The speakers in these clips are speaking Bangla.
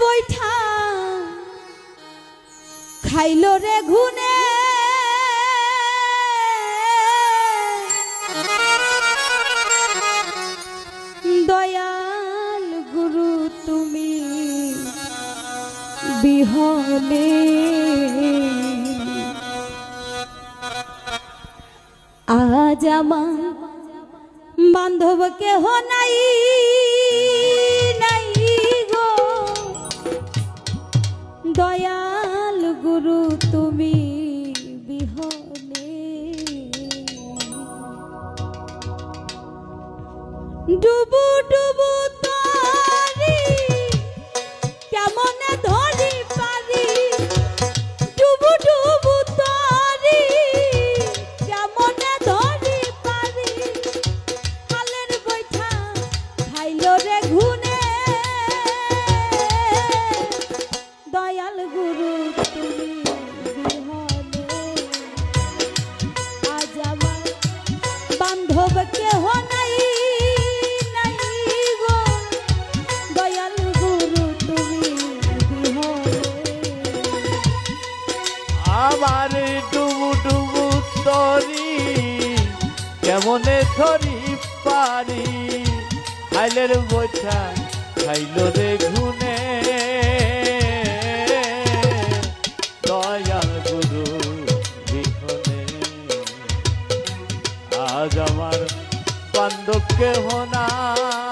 বৈঠা। খাইল রে ঘুনে। দয়াল গুরু তুমি বিহনে। আজ আমার বান্ধব কেহ নাই। তুমি বিহনে। ডুবু কেমনে ধরি পারি। খাইলের বৈঠা খাইল রে ঘুনে। দয়াল গুরু বিহনে আজ আমার বান্ধব কেহ নাই।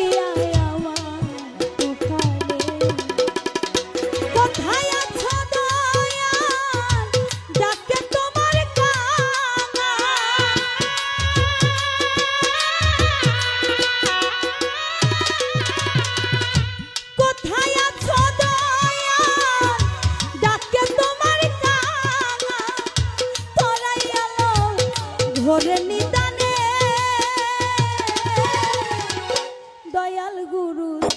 dayal guru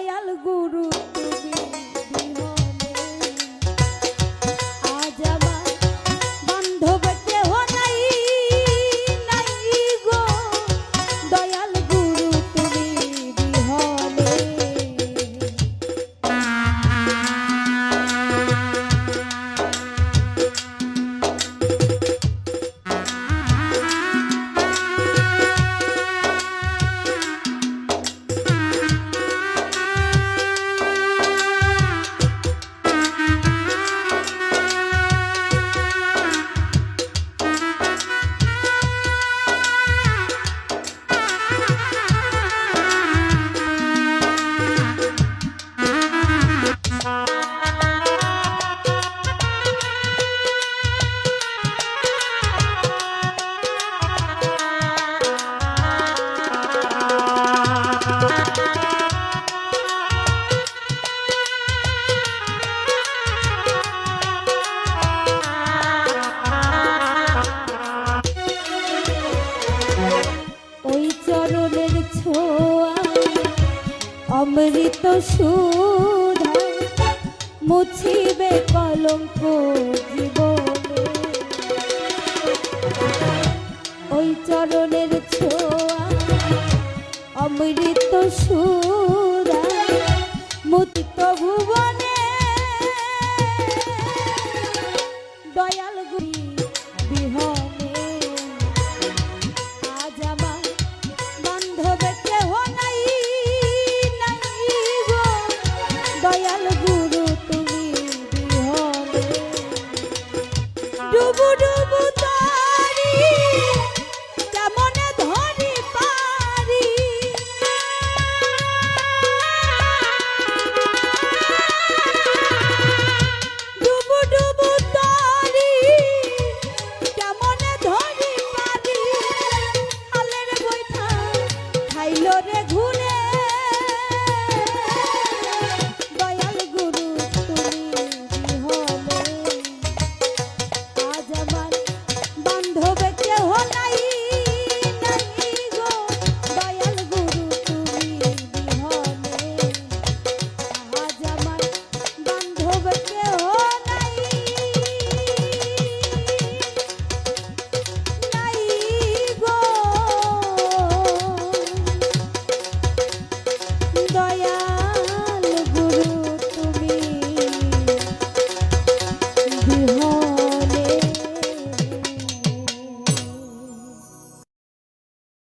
Loyal Guru. অমৃত সুধা মুছিবে কলঙ্ক জীবনে। ওই চরণের ছোয়া অমৃত সুধা মুচিত ভুবন lloré